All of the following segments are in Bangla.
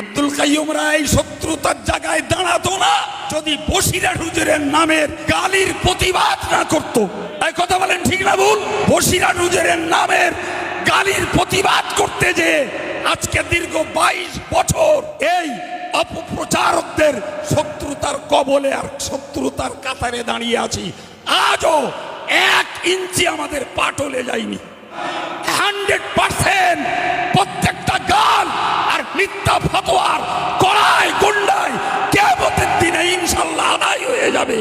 আব্দুল কাইয়ুমরা এই শত্রুতার জায়গায় দাঁড়াতো না, যদি বসিরা হুজুরের নামের গালির প্রতিবাদ না করত। এই কথা বলেন ঠিক না ভুল? বসিরা হুজুরের নামের গালির প্রতিবাদ করতে যে আজকে দীর্ঘ বাইশ বছর এই অপপ্রচারকদের শত্রুতার কবলে আর শত্রুতার কাতারে দাঁড়িয়ে আছি, আজও এক ইঞ্চি আমাদের পাটলে যায়নি। হান্ড্রেড পার্সেন্ট হয়ে যাবে।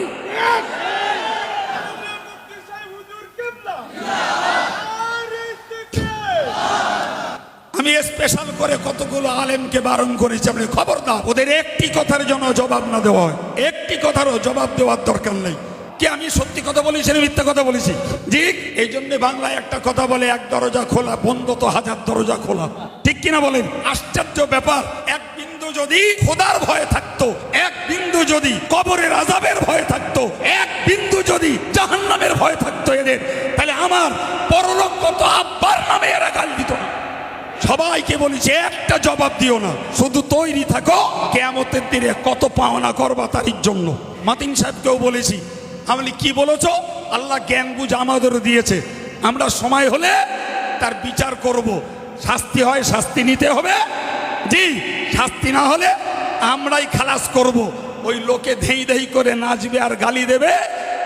আমি স্পেশাল করে কতগুলো আলেমকে বারণ করেছি, আপনি খবরদার ওদের একটি কথার জন্য জবাব না দেওয়া একটি কথারও জবাব দেওয়ার দরকার নেই। কি আমি সত্যি কথা বলেছি মিথ্যা কথা বলেছি? জি এই জন্য বাংলায় একটা কথা বলে, এক দরজা খোলা, বন্ধ তো হাজার দরজা খোলা। ঠিক কিনা বলেন? আশ্চর্য ব্যাপার, এক বিন্দু যদি খোদার ভয় থাকতো, এক বিন্দু যদি কবরের আজাবের ভয় থাকতো, এক বিন্দু যদি জাহান্নামের ভয় থাকতো এদের, তাহলে আমার পরলোক কত আব্বার নামে এরা গাল দিত না। সবাইকে বলেছি, একটা জবাব দিও না, শুধু তৈরি থাকো, কেয়ামতের দিনে কত পাওনা করবা তারির জন্য। মাতিন সাহেবকেও বলেছি, আমি কি বলেছ? আল্লাহ জ্ঞান বুঝ আমাদেরও দিয়েছে। আমরা সময় হলে তার বিচার করব। শাস্তি হয়, শাস্তি নিতে হবে। জি, শাস্তি না হলে আমরাই খালাস করব। ওই লোকে ধেই ধেই করে নাচবে আর গালি দেবে।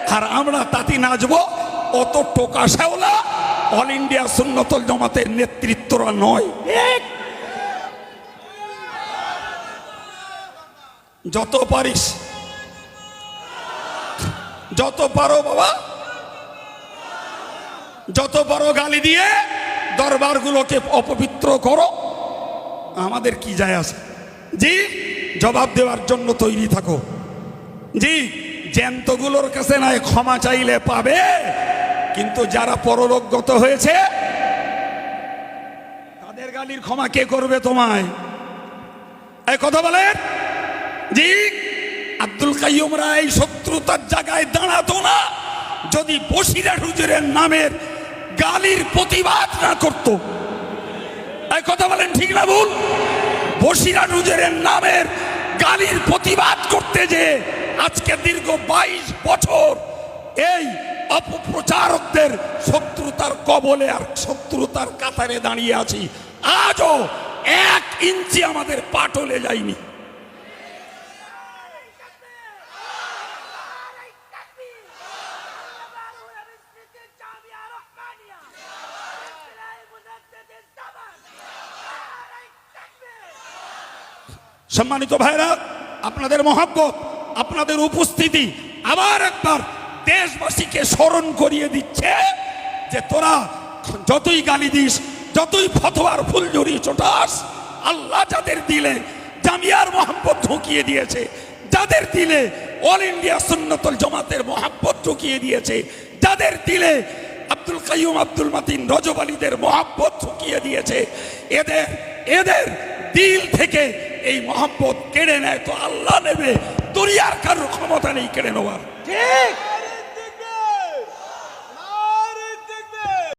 আর আমরা তাতি নাচবো। অত টোকা শ্যাওলা। অল ইন্ডিয়া সুন্নতল জমাতের নেতৃত্বরা নয়। যত পারিস। যত পারো বাবা। যত পারো গালি দিয়ে দরবারগুলোকে অপবিত্র করো। আমাদের কি যায় আছে? জি? জবাব দেওয়ার জন্য তৈরি থাকো। জি, জ্যান্তগুলোর কাছে নয়, ক্ষমা চাইলে পাবে। কিন্তু যারা পরলোকগত হয়েছে, তাদের গালির ক্ষমা কে করবে তোমায়? কথা বলেন। জি, আব্দুল কাইয়ুমরা এই শত্রুতার জায়গায় দাঁড়াতো না। যদি বসিরা হুজুরের নামের গালির প্রতিবাদ না করত। এই কথা বলেন, ঠিক না ভুল? বসিরা হুজুরের নামের গালির প্রতিবাদ করতে যে আজকে দীর্ঘ বাইশ বছর এই অপপ্রচারকদের শত্রুতার কবলে আর শত্রুতার কাতারে দাঁড়িয়ে আছি, আজও এক ইঞ্চি আমাদের পাটলে যায়নি। সম্মানিত ভাইরা, আপনাদের মহাব্বত, আপনাদের উপস্থিতি আবার একবার দেশবাসীকে স্মরণ করিয়ে দিচ্ছে যে তোরা যতই গালি দিস, যতই ফতোয়ার ফুল জড়িয়ে চোটাস আল্লাহ যাদের দিলে জামিয়ার মোহাম্মত ঢুকিয়ে দিয়েছে, যাদের দিলে অল ইন্ডিয়া সুন্নতল জমাতের মোহাম্মত ঢুকিয়ে দিয়েছে, যাদের দিলে আব্দুল কাইয়ুম, আব্দুল মাতিন, রজব আলীদের মোহাম্মত ঢুকিয়ে দিয়েছে, এদের এদের দিল থেকে এই মোহাম্মত কেড়ে নেয় তো আল্লাহ নেবে। দুনিয়ার কারোর ক্ষমতা নেই কেড়ে নেওয়ার। ঠিক।